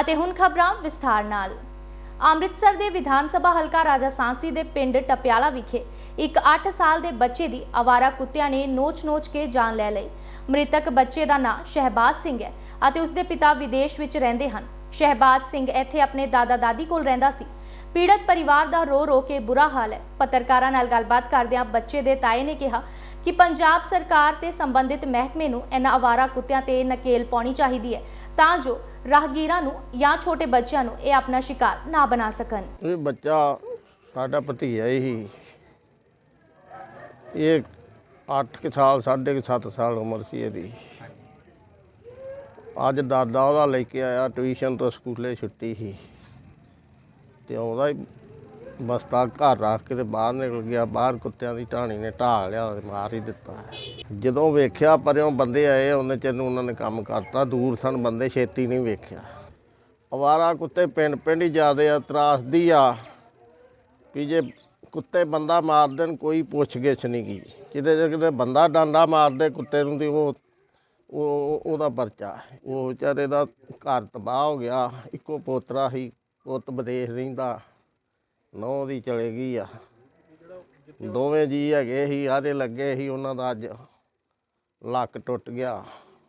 ਅਤੇ ਹੁਣ ਖਬਰਾਂ ਵਿਸਥਾਰ ਨਾਲ। ਅੰਮ੍ਰਿਤਸਰ ਦੇ ਵਿਧਾਨ ਸਭਾ ਹਲਕਾ ਰਾਜਾ ਸਾਂਸੀ ਦੇ ਪਿੰਡ ਟਪਿਆਲਾ ਵਿਖੇ ਇੱਕ 8 ਸਾਲ ਦੇ ਬੱਚੇ ਦੀ ਆਵਾਰਾ ਕੁੱਤਿਆਂ ਨੇ ਨੋਚ-ਨੋਚ ਕੇ ਜਾਨ ਲੈ ਲਈ। ਮ੍ਰਿਤਕ ਬੱਚੇ ਦਾ ਨਾਂ ਸ਼ਹਿਬਾਜ਼ ਸਿੰਘ ਹੈ ਅਤੇ ਉਸ ਦੇ ਪਿਤਾ ਵਿਦੇਸ਼ ਵਿੱਚ ਰਹਿੰਦੇ ਹਨ। ਸ਼ਹਿਬਾਜ਼ ਸਿੰਘ ਇੱਥੇ ਆਪਣੇ ਦਾਦਾ-ਦਾਦੀ ਕੋਲ ਰਹਿੰਦਾ ਸੀ। ਪੀੜਤ ਪਰਿਵਾਰ ਦਾ ਰੋ ਰੋ ਕੇ ਬੁਰਾ ਹਾਲ ਹੈ। ਪੱਤਰਕਾਰਾਂ ਨਾਲ ਗੱਲਬਾਤ ਕਰਦਿਆਂ ਬੱਚੇ ਦੇ ਤਾਏ ਨੇ ਕਿਹਾ ਕਿ ਪੰਜਾਬ ਸਰਕਾਰ ਤੇ ਸੰਬੰਧਿਤ ਮਹਿਕਮੇ ਨੂੰ ਇਹਨਾਂ ਆਵਾਰਾ ਕੁੱਤਿਆਂ ਤੇ ਨਕੇਲ ਪਾਉਣੀ ਚਾਹੀਦੀ ਹੈ ਤਾਂ ਜੋ ਰਾਹਗੀਰਾਂ ਨੂੰ ਜਾਂ ਛੋਟੇ ਬੱਚਿਆਂ ਨੂੰ ਇਹ ਆਪਣਾ ਸ਼ਿਕਾਰ ਨਾ ਬਣਾ ਸਕਣ। ਇਹ ਬੱਚਾ ਸਾਡਾ ਭਤੀਜਾ ਹੀ। ਇਹ 8 ਸਾਲ, ਸਾਢੇ ਕੁ ਸੱਤ ਸਾਲ ਉਮਰ ਸੀ ਇਹਦੀ। ਅੱਜ ਦਾਦਾ ਉਹਦਾ ਲੈ ਕੇ ਆਇਆ ਟਿਊਸ਼ਨ ਤੋਂ ਸਕੂਲੇ ਛੁੱਟੀ ਸੀ। ਤੇ ਆਉਂਦਾ ਹੀ ਬਸਤਾ ਘਰ ਰੱਖ ਕੇ ਤੇ ਬਾਹਰ ਨਿਕਲ ਗਿਆ, ਬਾਹਰ ਕੁੱਤਿਆਂ ਦੀ ਢਾਣੀ ਨੇ ਢਾਲ ਲਿਆ ਤੇ ਮਾਰ ਹੀ ਦਿੱਤਾ। ਜਦੋਂ ਵੇਖਿਆ ਪਰਿਓਂ ਬੰਦੇ ਆਏ, ਉਹਨੇ ਚਿਰ ਨੂੰ ਉਹਨਾਂ ਨੇ ਕੰਮ ਕਰਤਾ, ਦੂਰ ਸਨ ਬੰਦੇ, ਛੇਤੀ ਨਹੀਂ ਵੇਖਿਆ। ਅਵਾਰਾ ਕੁੱਤੇ ਪਿੰਡ ਪਿੰਡ ਹੀ ਜ਼ਿਆਦੇ ਆ, ਤਰਾਸਦੀ ਆ, ਵੀ ਜੇ ਕੁੱਤੇ ਬੰਦਾ ਮਾਰ ਦੇਣ, ਕੋਈ ਪੁੱਛ ਗਿੱਛ ਨਹੀਂ ਗੀ। ਕਿਤੇ ਜੇ ਕਿਤੇ ਬੰਦਾ ਡਾਂਡਾ ਮਾਰਦੇ ਕੁੱਤੇ ਨੂੰ ਤੇ ਉਹ ਉਹ ਉਹਦਾ ਪਰਚਾ। ਉਹ ਵਿਚਾਰੇ ਦਾ ਘਰ ਤਬਾਹ ਹੋ ਗਿਆ। ਇੱਕੋ ਪੋਤਰਾ ਸੀ ਪੁੱਤ ਵਿਦੇਸ਼ ਰਹਿੰਦਾ। ਨੌ ਦੀ ਚਲੇ ਗਈ ਆ। ਦੋਵੇਂ ਜੀ ਹੈਗੇ ਸੀ, ਆਦੇ ਲੱਗੇ ਸੀ, ਉਹਨਾਂ ਦਾ ਅੱਜ ਲੱਕ ਟੁੱਟ ਗਿਆ।